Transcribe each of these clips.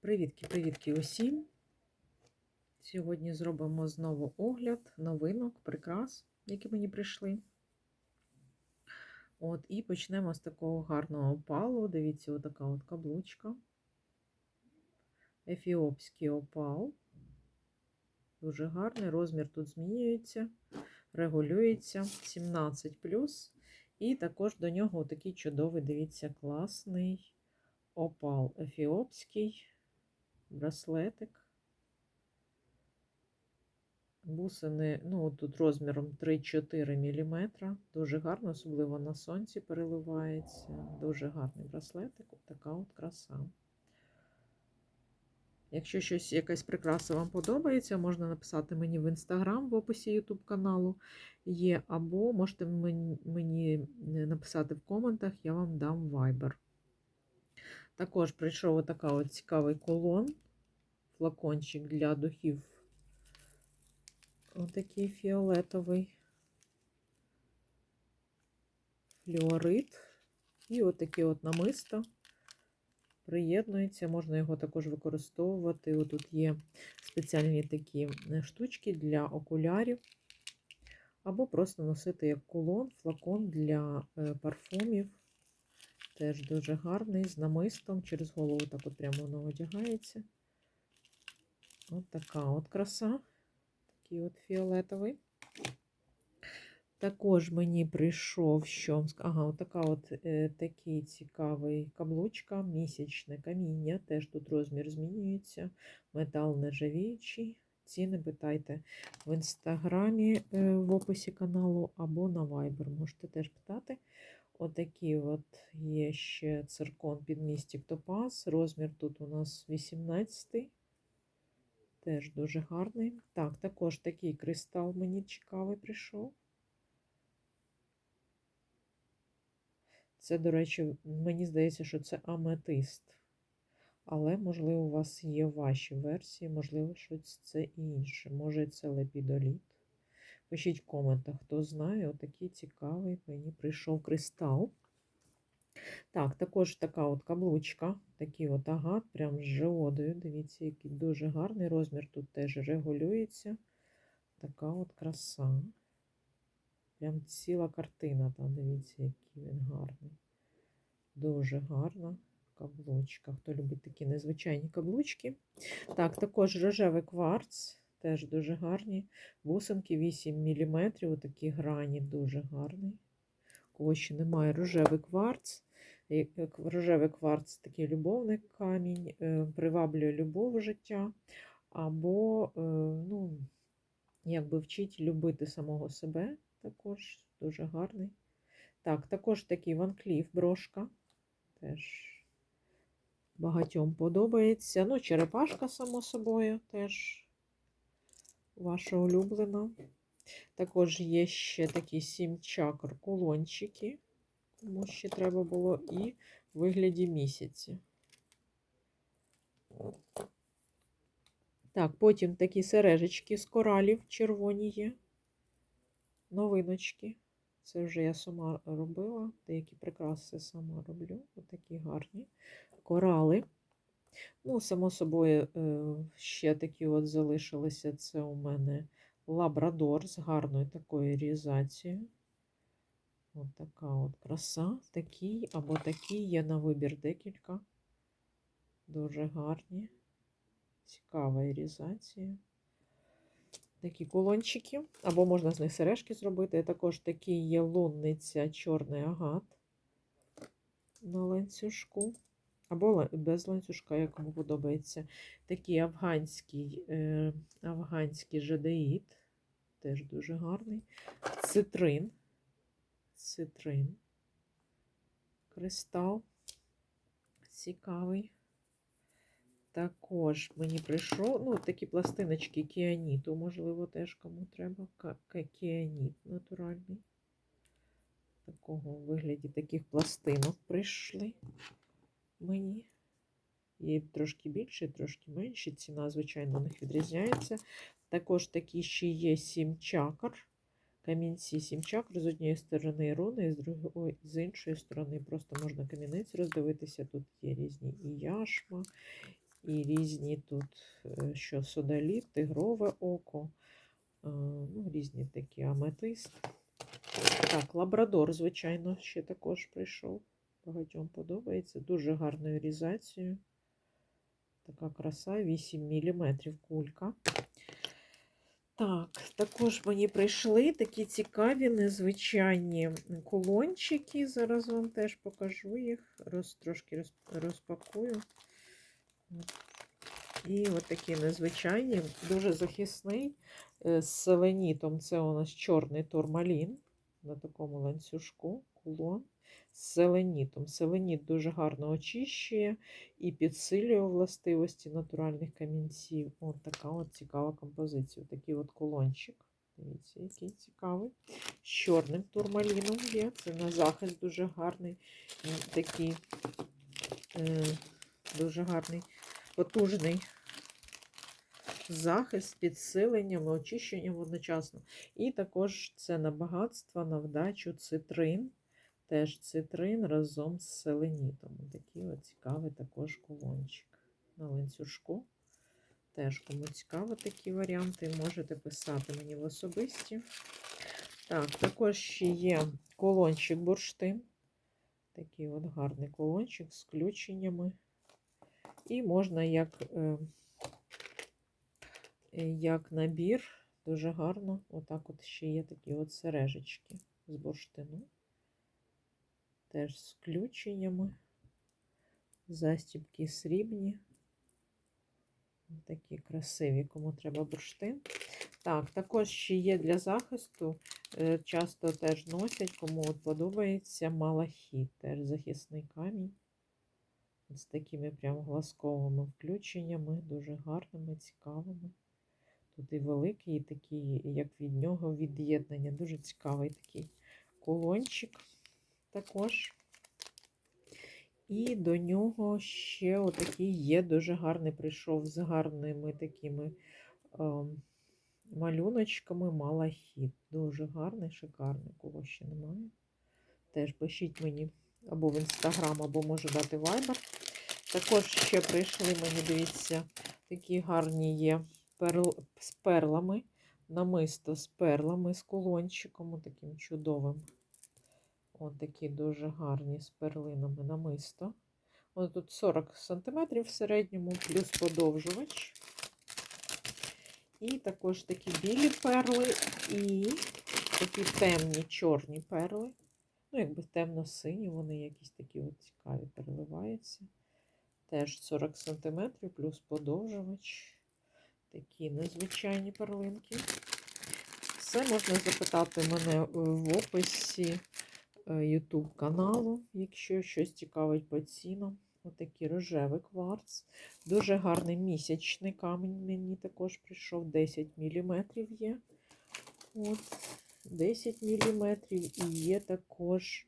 Привітки-привітки усім! Сьогодні зробимо знову огляд новинок, прикрас, які мені прийшли. От, І почнемо з такого гарного опалу. Дивіться, отака от каблучка. Ефіопський опал. Дуже гарний. Розмір тут змінюється, регулюється 17. І також до нього такий чудовий, дивіться, класний опал ефіопський, браслетик. Бусини, ну, тут розміром 3-4 мм. Дуже гарно, особливо на сонці переливається. Дуже гарний браслетик, така от краса. Якщо щось, якась прикраса вам подобається, можна написати мені в інстаграм в описі YouTube каналу є, або можете мені написати в коментах, я вам дам Viber. Також прийшов отака от цікавий колон, флакончик для духів. Отакий фіолетовий флюорит. І отаке от намисто приєднується, можна його також використовувати. Отут є спеціальні такі штучки для окулярів. Або просто носити як кулон, флакон для парфумів. Теж дуже гарний, з намистом, через голову так от прямо воно одягається. От така от краса, такий от фіолетовий. Також мені прийшов, що ага, така от е, такий цікавий каблучка, місячне каміння. Теж тут розмір змінюється, метал нержавіючий. Ціни питайте в інстаграмі е, в описі каналу або на Viber. Можете теж питати. Отакий от є ще циркон під містік Топаз. Розмір тут у нас 18 Теж дуже гарний. Так, також такий кристал мені цікавий прийшов. Це, до речі, мені здається, що це аметист. Але, можливо, у вас є ваші версії, можливо, щось це інше. Може, це лепідоліт. Пишіть в коментах, хто знає, отакий цікавий мені прийшов кристал. Так, також така от каблучка, такий от агат, прям з жеодою. Дивіться, який дуже гарний розмір тут теж регулюється. Така от краса. Прям ціла картина там, дивіться, який він гарний. Дуже гарна каблучка. Хто любить такі незвичайні каблучки. Так, також рожевий кварц. Теж дуже гарні. Бусинки 8 мм, отакі грані, дуже гарний. Кого ще немає рожевий кварц. Рожевий кварц такий любовний камінь, е, приваблює любов життя, або, е, ну, якби вчить любити самого себе, також дуже гарний. Так, також такий Ван Кліф брошка. Теж багатьом подобається. Ну, черепашка, само собою, теж ваша улюблена. Також є ще такі сім чакр кулончики, кому ще треба було, і в вигляді місяці. Так, потім такі сережечки з коралів червоні є. Новиночки. Це вже я сама робила. Деякі прикраси сама роблю. Отакі гарні. Корали. Ну, само собою, е, ще такі от залишилися. Це у мене лабрадор з гарною такою різацією. От така от краса. Такий або такий є на вибір декілька. Дуже гарні. Цікава ірізація. Такі кулончики, або можна з них сережки зробити. Також такий є лунниця чорний агат на ланцюжку. Або без ланцюжка, як кому подобається. Такий афганський е, афганський жадеїд, теж дуже гарний. Цитрин. Цитрин. Кристал. Цікавий. Також мені прийшов, ну, такі пластиночки кіаніту, можливо, теж кому треба. Кіаніт натуральний. Такого вигляді таких пластинок прийшли мені. Є трошки більше, трошки менше. Ціна, звичайно, у них відрізняється. Також такі ще є сім чакр. Камінці сім чакр з однієї сторони руни, з другої, з іншої сторони. Просто можна камінець роздивитися. Тут є різні і яшма, і різні тут, е, що содаліт, тигрове око, е, ну, різні такі аметист. Так, лабрадор, звичайно, ще також прийшов. Багатьом подобається. Дуже гарною різацією. Така краса, 8 мм кулька. Так, також мені прийшли такі цікаві, незвичайні кулончики. Зараз вам теж покажу їх. Роз, трошки роз, розпакую. І от такі незвичайні, дуже захисний е, з селенітом. Це у нас чорний турмалін на такому ланцюжку, кулон з селенітом. Селеніт дуже гарно очищує і підсилює властивості натуральних камінців. От така от цікава композиція. Такий от кулончик. Дивіться, який цікавий. З чорним турмаліном є. Це на захист дуже гарний. Такий е, дуже гарний, потужний захист підсиленням і очищенням одночасно. І також це на багатство, на вдачу цитрин. Теж цитрин разом з селенітом. Такий от цікавий також колончик на ланцюжку. Теж кому цікаво такі варіанти, можете писати мені в особисті. Так, також ще є колончик бурштин. Такий от гарний колончик з включеннями. І можна як, е, е, як набір, дуже гарно. Отак от ще є такі от сережечки з бурштину. Теж з включеннями. Застібки срібні. Такі красиві, кому треба бурштин. Так, також ще є для захисту. е, Часто теж носять, кому от подобається малахіт. Теж захисний камінь. З такими прям глазковими включеннями, дуже гарними, цікавими. Тут і великий, і такий, як від нього від'єднання. Дуже цікавий такий колончик також. І до нього ще отакий є, дуже гарний прийшов з гарними такими ем, малюночками малахіт. Дуже гарний, шикарний, кого ще немає. Теж пишіть мені або в інстаграм, або можу дати вайбер. Також ще прийшли мені, дивіться, такі гарні є перл, з перлами. Намисто з перлами, з кулончиком, таким чудовим. Ось такі дуже гарні з перлинами намисто. Ось тут 40 см в середньому, плюс подовжувач. І також такі білі перли, і такі темні чорні перли. Ну, якби темно-сині, вони якісь такі от цікаві переливаються. Теж 40 см, плюс подовжувач. Такі незвичайні перлинки. Все можна запитати мене в описі. YouTube каналу, якщо щось цікавить по цінам. Отакий рожевий кварц. Дуже гарний місячний камінь мені також прийшов. 10 мм є. От, 10 мм і є також,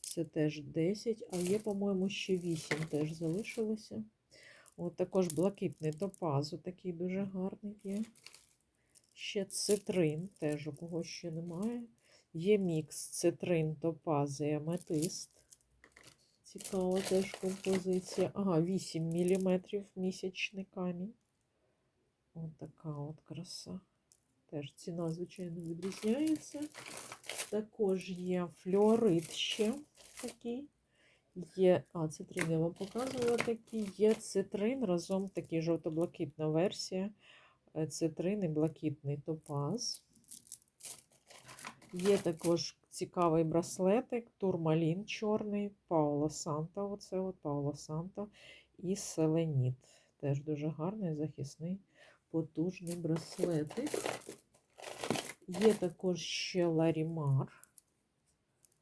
це теж 10, а є, по-моєму, ще 8 теж залишилося. От також блакитний топаз, такий дуже гарний є. Ще цитрин, теж у кого ще немає. Є мікс цитрин, топази, аметист. Цікава теж композиція. Ага, 8 мм місячний камінь. Ось така от краса. Теж ціна, звичайно, відрізняється. Також є флюорит ще такий. Є, а, цитрин я вам показувала такий. Є цитрин, разом такий жовто-блакитна версія. Е, Цитрин і блакитний топаз. Є також цікавий браслетик, турмалін чорний, Пауло Санта. Оце от Пауло Санта і Селеніт. Теж дуже гарний, захисний, потужний браслетик. Є також ще Ларімар.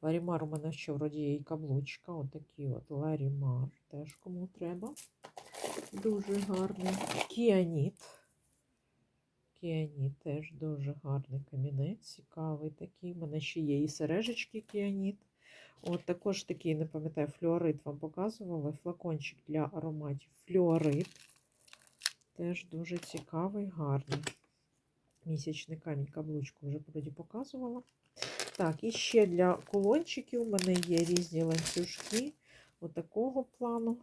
Ларімар у мене ще вроді є і каблучка. Отакий от Ларімар. Теж кому треба. Дуже гарний. Кіаніт. Кіаніт теж дуже гарний камінець, цікавий такий. У мене ще є і сережечки кіаніт. От також такий, не пам'ятаю, флюорит вам показувала. Флакончик для ароматів флюорит. Теж дуже цікавий, гарний. Місячний камінь каблучку вже вроді показувала. Так, і ще для кулончиків у мене є різні ланцюжки отакого плану.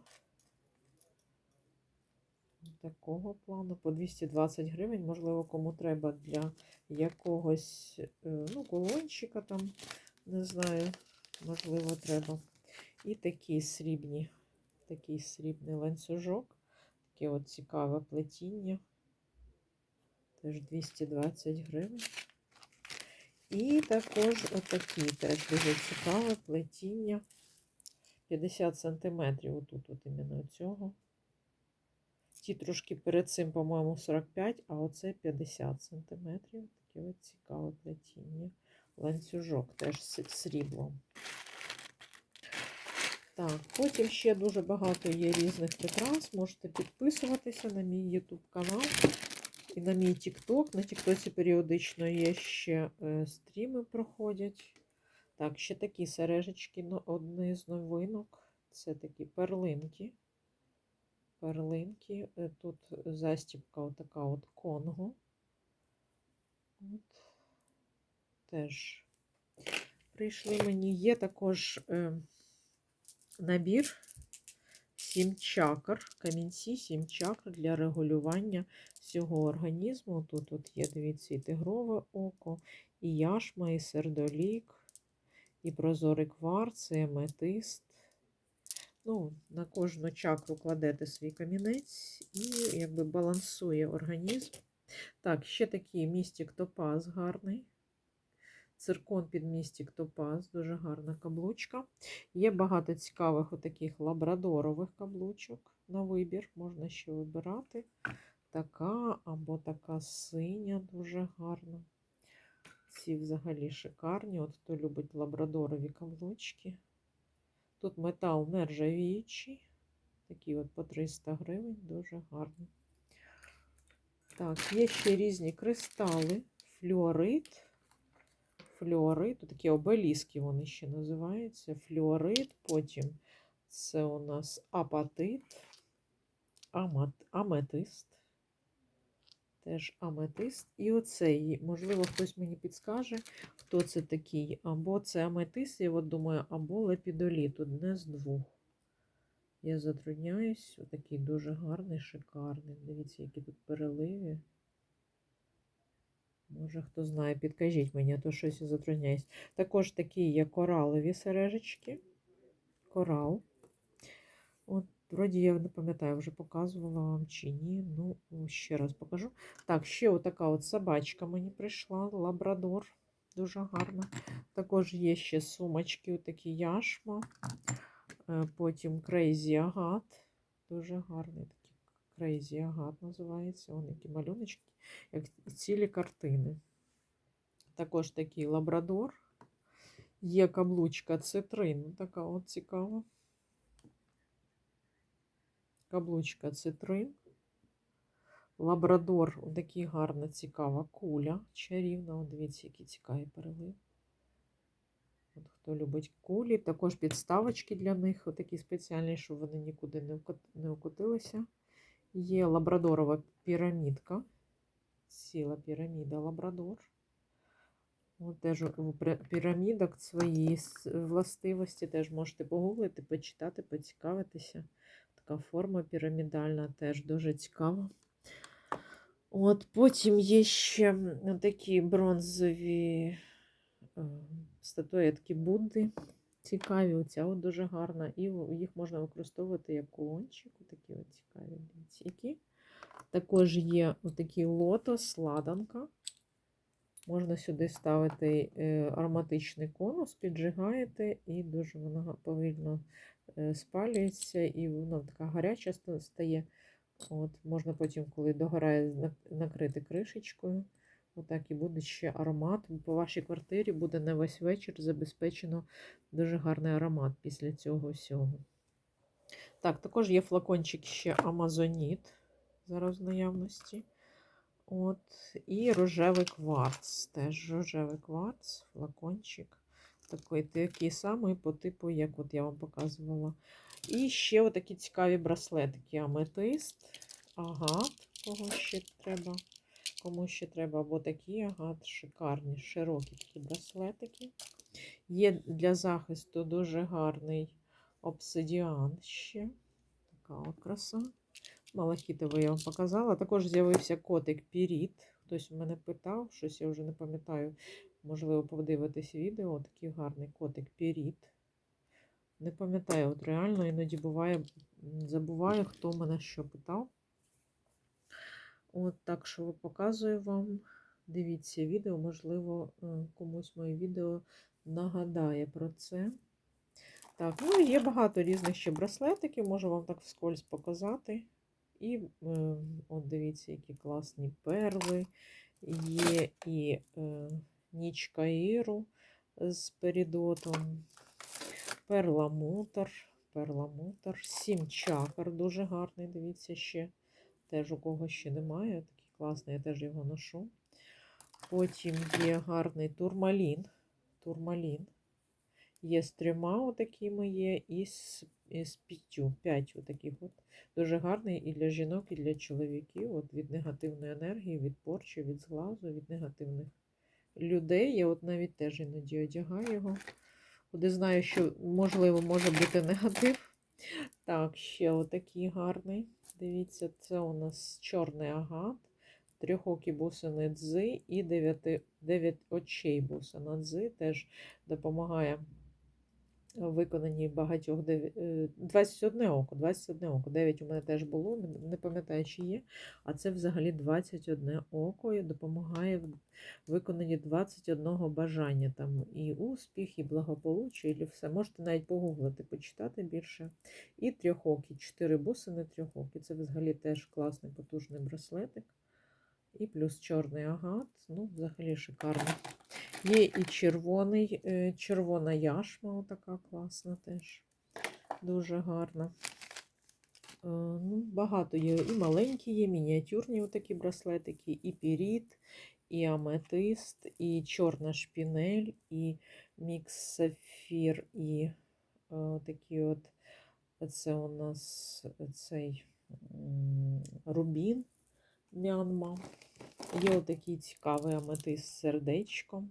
Такого плану. По 220 гривень, можливо, кому треба для якогось е, ну, колончика там, не знаю, можливо, треба. І такі срібні, такий срібний ланцюжок, таке от цікаве плетіння. Теж 220 гривень. І також отакі теж дуже цікаве плетіння. 50 сантиметрів отут, от іменно цього. Ті трошки перед цим, по-моєму, 45, а оце 50 сантиметрів. Таке от цікаве плетіння. Ланцюжок теж з сріблом. Так, потім ще дуже багато є різних прикрас. Можете підписуватися на мій YouTube канал і на мій TikTok. На TikTok періодично є ще е, стріми проходять. Так, ще такі сережечки, одні з новинок. Це такі перлинки. Перлинки. Е, Тут застібка отака от Конго. От. Теж прийшли мені. Є також е, набір сім чакр, камінці, сім чакр для регулювання всього організму. Тут от є, дивіться, і тигрове око, і яшма, і сердолік, і прозорий кварц, і аметист. Ну, на кожну чакру кладете свій камінець і якби балансує організм. Так, ще такий містик топаз гарний. Циркон під містик топаз, дуже гарна каблучка. Є багато цікавих отаких лабрадорових каблучок на вибір. Можна ще вибирати. Така або така синя, дуже гарна. Ці взагалі шикарні. От хто любить лабрадорові каблучки. Тут метал нержавіючий. Такі от по 300 гривень, дуже гарні. Так, є ще різні кристали, флюорит. Флюорит, такі обеліски вони ще називаються. Флюорит, потім це у нас апатит, амат, аметист. Теж аметист. І оцей, можливо, хтось мені підскаже, хто це такий. Або це аметист, я от думаю, або лепідоліт, одне з двох. Я затрудняюсь. Отакий дуже гарний, шикарний. Дивіться, які тут переливи. Може, хто знає, підкажіть мені, а то щось я затрудняюсь. Також такі є коралові сережечки. Корал. От, вроді, я не пам'ятаю, вже показувала вам чи ні. Ну, ще раз покажу. Так, ще отака от собачка мені прийшла, лабрадор. Дуже гарна. Також є ще сумочки, отакі яшма. Е, Потім Crazy Агат. Дуже гарний такий Crazy Агат називається. Вони які малюночки, як цілі картини. Також такий лабрадор. Є каблучка цитрин, така от цікава. Каблучка цитрин. Лабрадор, такий гарна, цікава куля чарівна. От дивіться, які цікаві перелив. От Хто любить кулі, також підставочки для них, такі спеціальні, щоб вони нікуди не окотилися. Є лабрадорова пірамідка. Ціла піраміда лабрадор. От теж у пірамідок свої властивості теж можете погуглити, почитати, поцікавитися. Така форма пірамідальна теж дуже цікава. От Потім є ще такі бронзові е, статуетки Будди. Цікаві, оця от дуже гарна. І їх можна використовувати як кулончик. Такі от цікаві які. Також є отакий лотос, ладанка. Можна сюди ставити е, ароматичний конус, піджигаєте, і дуже вона повільно спалюється, і вона така гаряча стає. От, можна потім, коли догорає, накрити кришечкою. Отак і буде ще аромат. По вашій квартирі буде на весь вечір забезпечено дуже гарний аромат після цього всього. Так, також є флакончик ще Амазоніт зараз в наявності. От, і рожевий кварц. Теж рожевий кварц, флакончик. Такий, такий самий по типу, як от я вам показувала. І ще отакі цікаві браслетики. Аметист, агат, кого ще треба. Кому ще треба, або такі агат, шикарні, широкі такі браслетики. Є для захисту дуже гарний обсидіан ще. Така от краса. Малахітовий я вам показала. Також з'явився котик Піріт. Хтось мене питав, щось я вже не пам'ятаю. Можливо, подивитись відео. Такий гарний котик Піріт. Не пам'ятаю, от реально іноді буває, забуваю, хто мене що питав. От так що показую вам. Дивіться відео, можливо, е, комусь моє відео нагадає про це. Так, ну є багато різних ще браслетиків, можу вам так вскользь показати. І е, от дивіться, які класні перли. Є і нічка Іру з перідотом, перламутр, перламутр, сім чакр дуже гарний. Дивіться ще. Теж у кого ще немає. Такий класний, я теж його ношу. Потім є гарний турмалін. Турмалін. Є з трьома отакими є, і з, і з п'ятью. П'ять отаких от. Дуже гарний і для жінок, і для чоловіків. От від негативної енергії, від порчі, від зглазу, від негативних людей. Я от навіть теж іноді одягаю його. Куди знаю, що можливо може бути негатив. Так, ще отакий гарний. Дивіться, це у нас чорний агат, трьохокі бусини дзи і дев'яти, дев'ять очей бусина дзи теж допомагає в виконанні багатьох дев'я- е, 21 око, 21 око. 9 у мене теж було, не- пам'ятаю, чи є. А це взагалі 21 око і допомагає в виконанні 21 бажання. Там і успіх, і благополуччя, і все. Можете навіть погуглити, почитати більше. І трьохокі, 4 бусини трьохокі. Це взагалі теж класний потужний браслетик. І плюс чорний агат. Ну, взагалі шикарно. Є і червоний, е, червона яшма, така класна теж. Дуже гарна. Е, Ну, багато є. І маленькі є, мініатюрні отакі браслетики, і піріт, і аметист, і чорна шпінель, і мікс сафір, і е, такі от. Це у нас цей рубін Мянма. Є отакий цікавий аметист з сердечком.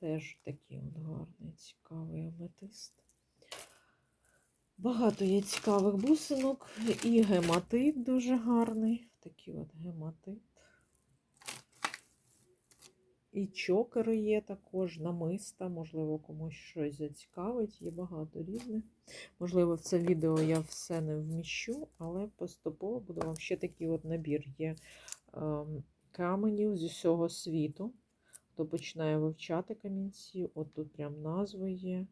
Теж такий от гарний, цікавий аметист. Багато є цікавих бусинок. І гематит дуже гарний. Такий от гематит. І чокери є також, намиста, можливо, комусь щось зацікавить. Є багато різних. Можливо, в це відео я все не вміщу, але поступово буду вам ще такий от набір є ем, каменів з усього світу. Хто починає вивчати камінці, от тут прям назви є.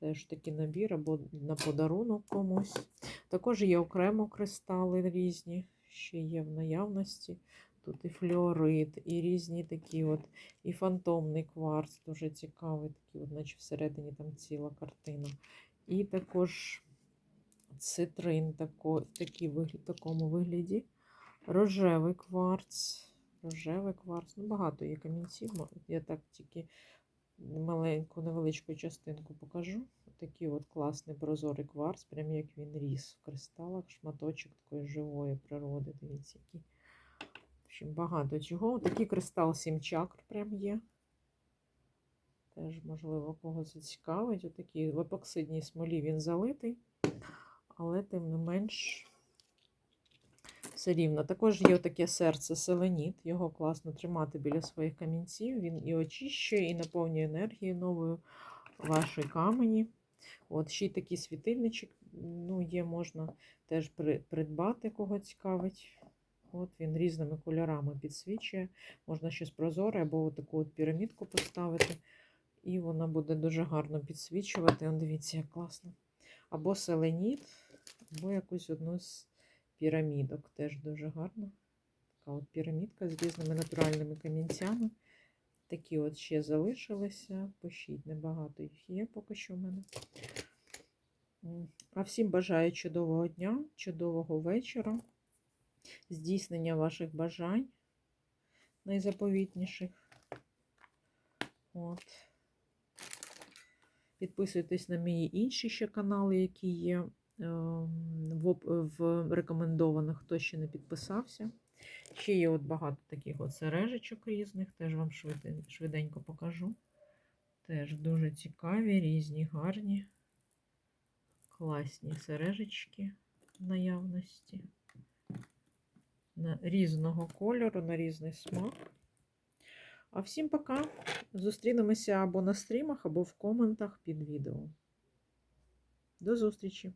Теж такий набір або на подарунок комусь. Також є окремо кристали різні, ще є в наявності. Тут і флюорит, і різні такі от, і фантомний кварц, дуже цікавий, такий, от, наче всередині там ціла картина. І також цитрин тако, такий вигляд, такому вигляді. Рожевий кварц. Рожевий кварц. Ну, багато є камінців. Я так тільки маленьку, невеличку частинку покажу. Такий от класний прозорий кварц, прям як він ріс в кристалах, шматочок такої живої природи. Дивіться, який. Общем, багато чого. Такий кристал 7 чакр прям є. Теж, можливо, когось зацікавить. Отакий в епоксидній смолі він залитий, але тим не менш все рівно. Також є таке серце селеніт. Його класно тримати біля своїх камінців. Він і очищує, і наповнює енергією новою ваші камені. От ще й такий світильничок ну, є, можна теж при- придбати, кого цікавить. От він різними кольорами підсвічує. Можна щось прозоре або таку от пірамідку поставити. І вона буде дуже гарно підсвічувати. Он дивіться, як класно. Або селеніт, або якусь одну з пірамідок. Теж дуже гарно. Така от пірамідка з різними натуральними камінцями. Такі от ще залишилися. Пишіть, небагато їх є поки що в мене. А всім бажаю чудового дня, чудового вечора, здійснення ваших бажань найзаповітніших. От. Підписуйтесь на мої інші ще канали, які є ем, в, в рекомендованих, хто ще не підписався. Ще є от багато таких от сережечок різних, теж вам швиденько покажу. Теж дуже цікаві, різні, гарні, класні сережечки наявності. На різного кольору, на різний смак. А всім пока. Зустрінемося або на стрімах, або в коментах під відео. До зустрічі!